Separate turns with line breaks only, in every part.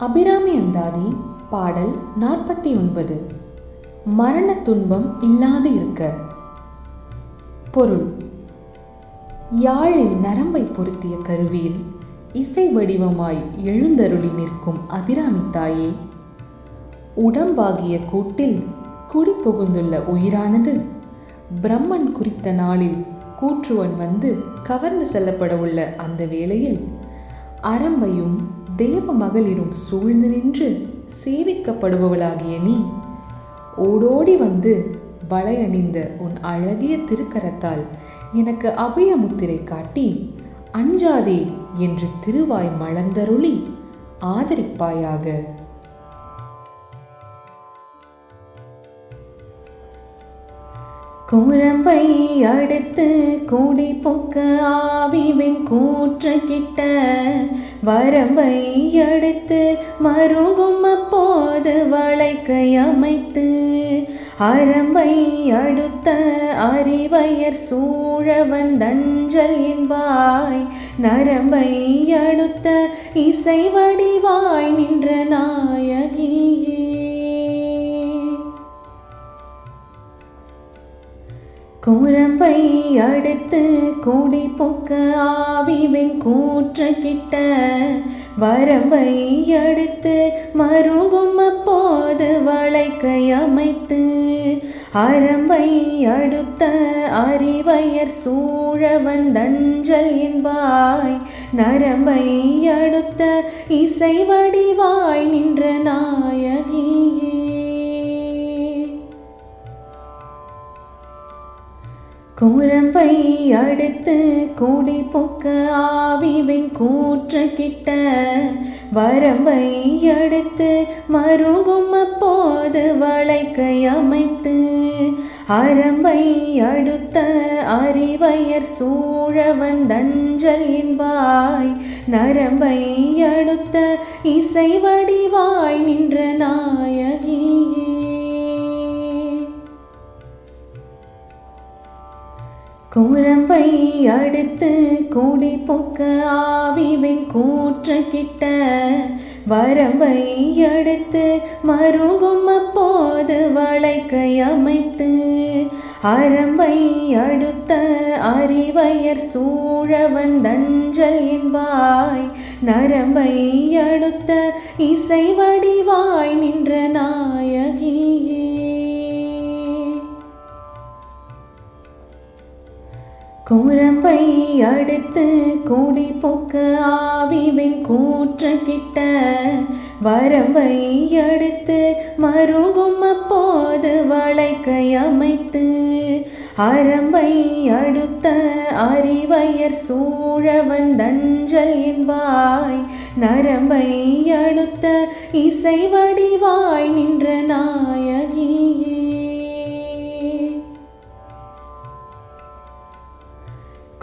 அபிராமி அந்தாதி பாடல் நாற்பத்தி ஒன்பது. மரண துன்பம் இல்லாது இருக்க. பொருள். யாழின் நரம்பை பொருத்திய கருவியில் இசை வடிவமாய் எழுந்தருளி நிற்கும் அபிராமி தாயே. உடம்பாகிய கூட்டில் குடி புகுந்துள்ள உயிரானது பிரம்மன் குறித்த நாளில் கூற்றுவன் வந்து கவர்ந்து செல்லப்பட உள்ள அந்த வேளையில் அரம்பையும் தேவ மகளிரும் சூழ்ந்து நின்று சேவிக்கப்படுபவளாகிய நீ ஓடோடி வந்து வளையணிந்த உன் அழகிய திருக்கரத்தால் எனக்கு அபயமுத்திரை காட்டி அஞ்சாதே என்று திருவாய் மலர்ந்தருளி ஆதரிப்பாயாக. குரம்பை அடுத்து கூடி பொக்க ஆவிவின் கூற்று கிட்ட வரம்பை அடுத்து மருங்கும் அப்போது வளைக்கை அமைத்து அரம்பை அடுத்த அறிவையர் சூழவன் தஞ்சல் என்பாய் நரம்பை அடுத்த இசை வடிவாய் நின்ற நாயகியே. குரம்பை அடுத்து கூடி பொக்க ஆவிவின் கூற்று கிட்ட வரம்பை அடுத்து மருகும் அப்போது வளைக்கை அமைத்து அரம்பை அடுத்த அறிவையர் சூழவன் தஞ்சல் என்பாய் நரம்பை அடுத்த இசை வடிவாய் நின்ற நாயகியே. குரம்பை அடுத்து கூடி பொக்க ஆவிவின் கூற்று கிட்ட வரம்பை அடுத்து மருகும் அப்போது வளைக்கை அமைத்து அரம்பை அடுத்த அறிவையர் சூழவன் வந்தஞ்சல் என்பாய் நரம்பை அடுத்த இசை வடிவாய் நின்ற நாயகியே. குரம்பை அடுத்து கூடி பொக்க ஆவிவின் கூற்று கிட்ட வரம்பை அடுத்து மருங்கும் அப்போது வளைக்கை அமைத்து அரம்பை அடுத்த அறிவையர் சூழவன் வந்தஞ்சல் என்பாய். நரம்பை அடுத்த இசை வடிவாய் குரம்பை அடுத்து கூடி பொக்க ஆவிவின் கூற்று கிட்ட வரம்பை அடுத்து மருகும் அப்போது வளைக்கை அமைத்து அரம்பை அடுத்த அறிவையர் சூழவன் தஞ்சல் என்பாய் நரம்பை அடுத்த இசை வடிவாய் நின்ற நாய்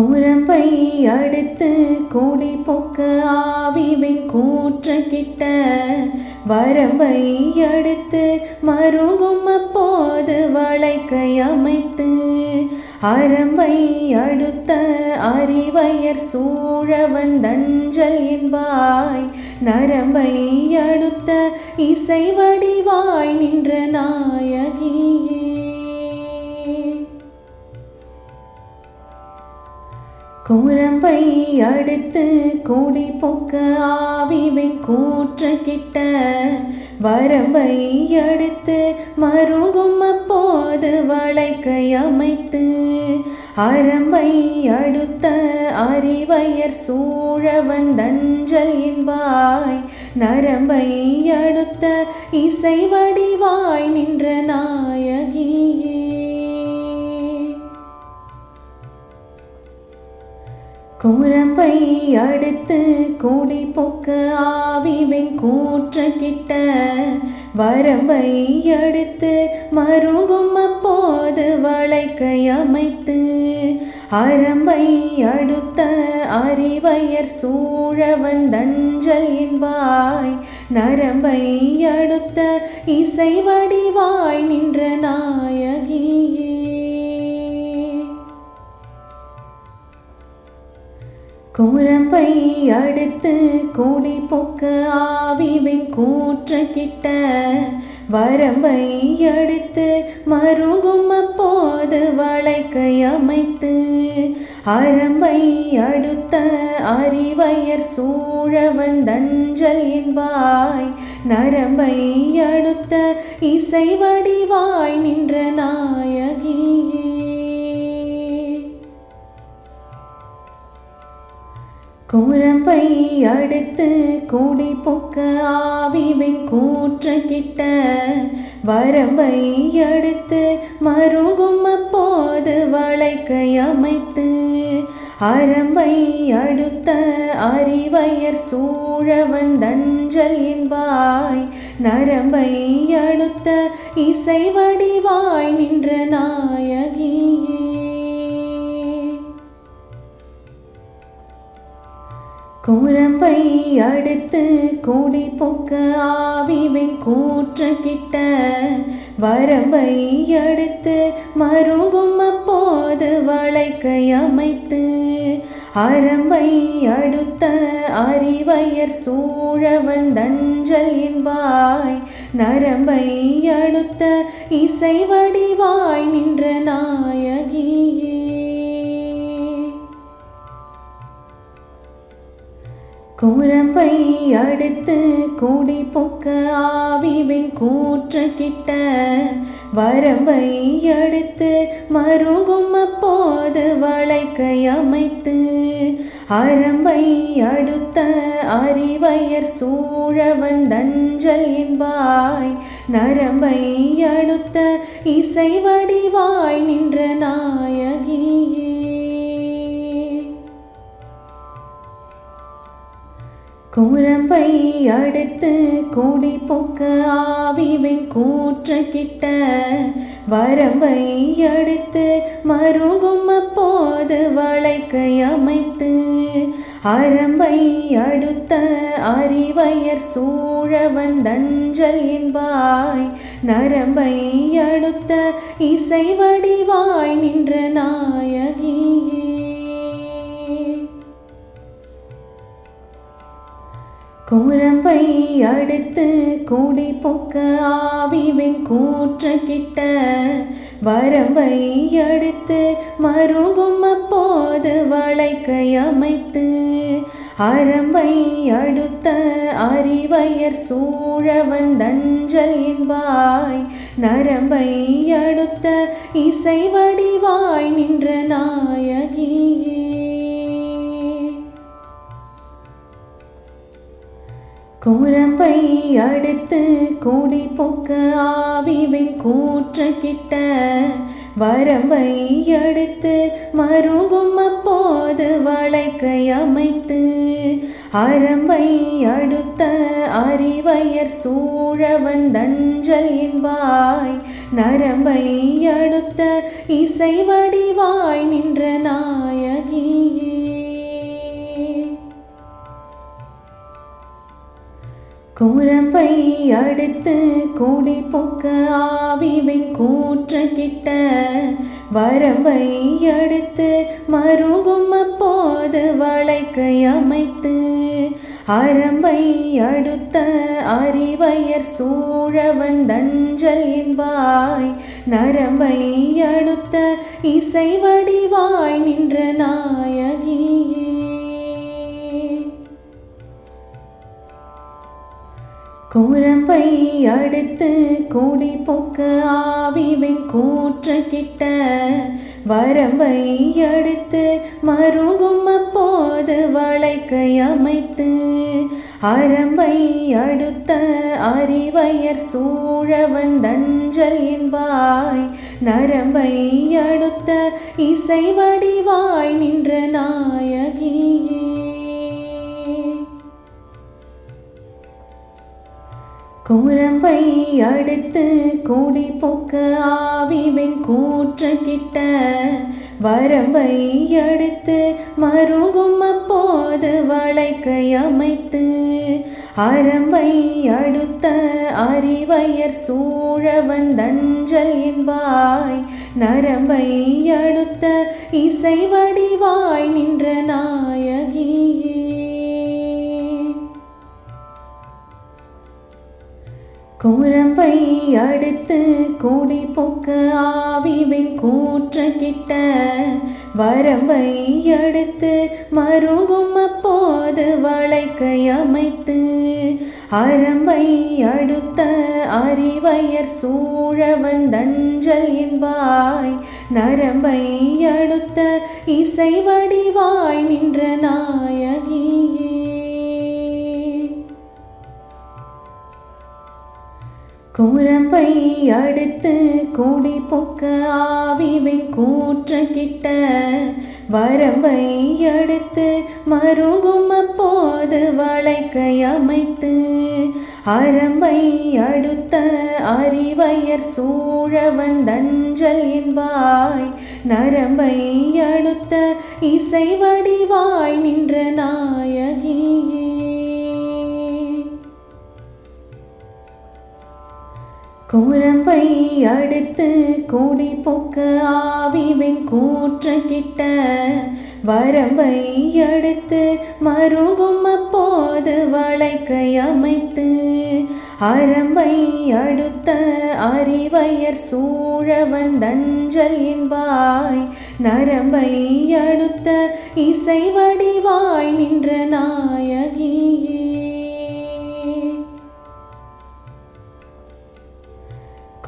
குரம்பை அடுத்து கூடி பொக்க ஆவிவின் கூற்று கிட்ட வரம்பை அடுத்து மருகும் அப்போது வளைக்கை அமைத்து அரம்பை அடுத்த அறிவையர் சூழவன் தஞ்சல் என்பாய் நரம்பை அடுத்த இசை வடிவாய் நின்ற நாயகியே. குரம்பை அடுத்து கூடி பொக்க ஆவிவின் கூற்று கிட்ட வரம்பை அடுத்து மருங்கும் அப்போது வளைக்கை அமைத்து அரம்பை அடுத்த அறிவையர் சூழவன் வந்தஞ்சல் என்பாய் நரம்பை அடுத்த இசை வடிவாய் நின்ற நாயகியே. குரம்பை அடுத்து கூடி பொக்க ஆவிவின் கூற்ற கிட்ட வரம்பை அடுத்து மருங்கும் அப்போது வளைக்கை அமைத்து அரம்பை அடுத்த அறிவையர் சூழவன் வந்தஞ்சல் என்பாய் நரம்பை அடுத்த இசை வடிவாய் நின்ற நாயகியே. குரம்பை அடுத்து கோடி பொக்க ஆவிவின் கூற்ற கிட்ட வரம்பை அடுத்து மருகும் அப்போது வளைக்கை அமைத்து அரம்பை அடுத்த அறிவையர் சூழவன் தஞ்சல் என்பாய் நரம்பை அடுத்த இசை வடிவாய் நின்ற நாயகியே. குரம்பை அடுத்து கூடி பொக்க ஆவிவின் கூற்ற கிட்ட வரம்பை அடுத்து மருகும் அப்போது வளைக்கை அமைத்து அரம்பை அடுத்த அறிவையர் சூழவன் தஞ்சல் என்பாய் நரம்பை அடுத்த இசை வடிவாய் நின்ற நாயகியே. குழம்பை அடுத்து கூடி பொக்க ஆவிவின் கூற்ற கிட்ட வரம்பை அடுத்து மருங்கும் அப்போது வளைக்கை அமைத்து அரம்பை அடுத்த அறிவையர் சூழவன் தஞ்சல் என்பாய் நரம்பை அடுத்த இசை வடிவாய் நின்ற நாயகியே. குரம்பை அடுத்து கூடி பொக்க ஆவிவின் கூற்ற கிட்ட வரம்பை அடுத்து மருகும் அப்போது வளைக்கை அமைத்து அரம்பை அடுத்த அறிவையர் சூழவன் தஞ்சல் என்பாய் நரம்பை அடுத்த இசை வடிவாய் நின்ற நாயகியே. குரம்பை அடுத்து கூடி பொக்க ஆவிவின் கூற்ற கிட்ட வரம்பை அடுத்து மருகும் அப்போது வளைக்கை அமைத்து அரம்பை அடுத்த அறிவையர் சூழவன் தஞ்சல் என்பாய் நரம்பை அடுத்த இசை வடிவாய் நின்ற நாயகியே. குரம்பை அடுத்து கூடி பொக்க ஆவிவின் கூற்ற கிட்ட வரம்பை அடுத்து மருகும் அப்போது வளைக்கை அமைத்து அரம்பை அடுத்த அறிவையர் சூழவன் தஞ்சல் என்பாய். நரம்பை அடுத்த இசை வடிவாய் நின்ற நாயகியே. குரம்பை அடுத்து கூடி பொக்க ஆவிவின் கூற்ற கிட்ட வரம்பை அடுத்து மருகும் அப்போது வளைக்கை அமைத்து அரம்பை அடுத்த அறிவையர் சூழவன் தஞ்சல் என்பாய் நரம்பை அடுத்த இசை வடிவாய் நின்ற நாயகியே. குரம்பை அடுத்து கூடி பொக்க ஆவிவை கூற்ற கிட்ட வரம்பை அடுத்து மருகும் அப்போது வளைக்கை அமைத்து அரம்பை அடுத்த அறிவையர் சூழவன் தஞ்சல் என்பாய். நரம்பை அடுத்த இசை வடிவாய் நின்ற நாயகியே குரம்பை அடுத்து கூடி பொக்க ஆவிவின் கூற்று கிட்ட வரம்பை அடுத்து மருகும் அப்போது வளைக்கை அமைத்து அரம்பை அடுத்த அறிவையர் சூழவன் தஞ்சல் என்பாய் நரம்பை அடுத்த இசை வடிவாய் நின்ற நாயகியே. குரம்பை அடுத்து கூடி பொக்க ஆவிவின் கூற்ற கிட்ட வரம்பை அடுத்து மருகும் அப்போது வளைக்கை அமைத்து அரம்பை அடுத்த அறிவையர் சூழவன் தஞ்சல் என்பாய் நரம்பை அடுத்த இசை வடிவாய் நின்ற நாயகியே. குரம்பை அடுத்து கூடி பொக்க ஆவிவின் கூற்று கிட்ட வரம்பை அடுத்து மருகும் அப்போது வளைக்கை அமைத்து அரம்பை அடுத்த அறிவையர் சூழவன் தஞ்சல் என்பாய் நரம்பை அடுத்த இசை வடிவாய் நின்ற நாயகியே. குரம்பை அடுத்து கூடி பொக்க ஆவிவின் கூற்ற கிட்ட வரம்பை அடுத்து மருகும் அப்போது வளைக்கை அமைத்து அரம்பை அடுத்த அறிவையர் சூழவன் தஞ்சல் என்பாய் நரம்பை அடுத்த இசை வடிவாய் நின்ற நாயகியே குரம்பை அடுத்து கூடி பொக்க ஆவிவின் கூற்று கிட்ட வரம்பை அடுத்து மருகும் அப்போது வளைக்கை அமைத்து அரம்பை அடுத்த அறிவையர் சூழவன் தஞ்சல் என்பாய். நரம்பை அடுத்த இசை வடிவாய் நின்ற நாயகியே.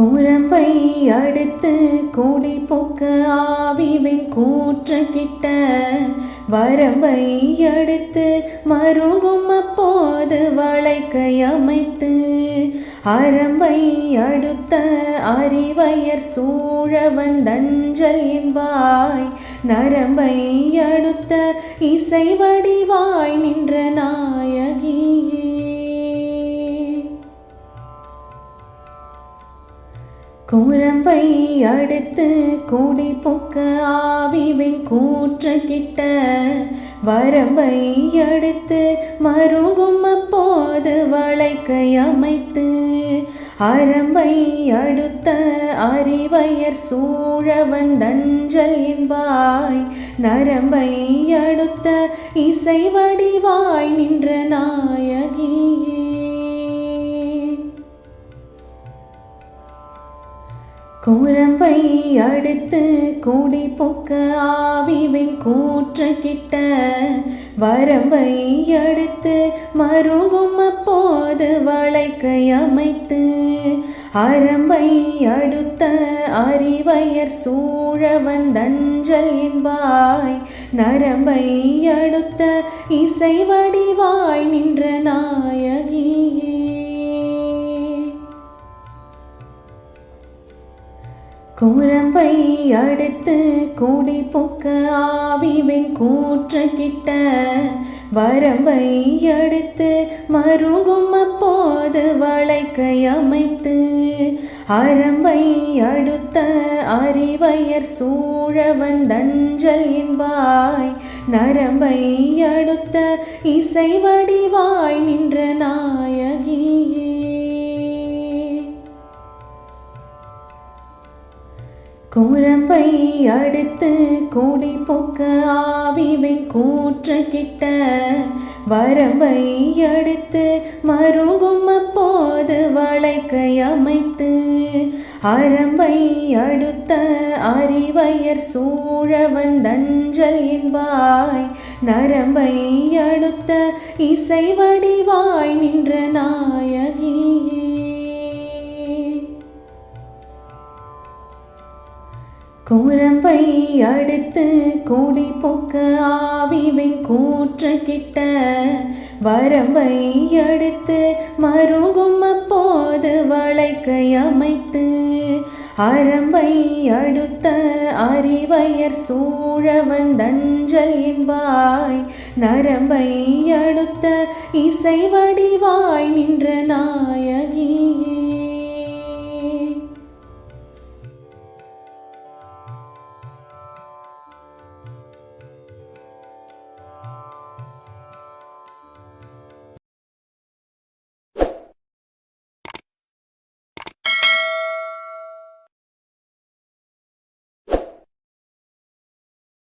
குழம்பை அடுத்து கூடி பொக்க ஆவிவின் கூற்று கிட்ட வரம்பை அடுத்து மருங்கும் அப்போது வளைக்கை அமைத்து அரம்பை அடுத்த அறிவையர் சூழவன் தஞ்சல் என்பாய் நரம்பை அடுத்த இசை வடிவாய் நின்ற நாயகி குரம்பை அடுத்து கூடி பொக்க ஆவிவின் கூற்று கிட்ட வரம்பை அடுத்து மருங்கும் அப்போது வளைக்கை அமைத்து அரம்பை அடுத்த அறிவையர் சூழவன் தஞ்சல் என்பாய் நரம்பை அடுத்த இசை வடிவாய் நின்ற நாயகியே. குரம்பை அடுத்து கூடி பொக்க ஆவிவின் கூற்று கிட்ட வரம்பை அடுத்து மருங்கும் அப்போது வளைக்கை அமைத்து அரம்பை அடுத்த அறிவையர் சூழவன் தஞ்சல் என்பாய் நரம்பை அடுத்த இசை வடிவாய் நின்ற நாயகியே. குரம்பை அடுத்து கூடி பொக்க ஆவிவின் கூற்று கிட்ட வரம்பை அடுத்து மருகும் அப்போது வளைக்கை அமைத்து அரம்பை அடுத்த அறிவையர் சூழவன் தஞ்சல் என்பாய் நரம்பை அடுத்த இசை வடிவாய் நின்ற நாயகியே குரம்பை அடுத்து கூடி பொக்க ஆவிவின் கூற்று கிட்ட வரம்பை அடுத்து மருகும் அப்போது வளைக்கை அமைத்து அரம்பை அடுத்த அறிவையர் சூழவன் தஞ்சல் என்பாய். நரம்பை அடுத்த இசை வடிவாய் நின்ற நாயகியே. குரம்பை அடுத்து கோடி பொக்க ஆவிவின் கூற்று கிட்ட வரம்பை அடுத்து மருகும் அப்போது வளைக்கை அமைத்து அரம்பை அடுத்த அறிவையர் சூழவன் தஞ்சல் என்பாய் நரம்பை அடுத்த இசை வடிவாய் நின்ற நாயகியே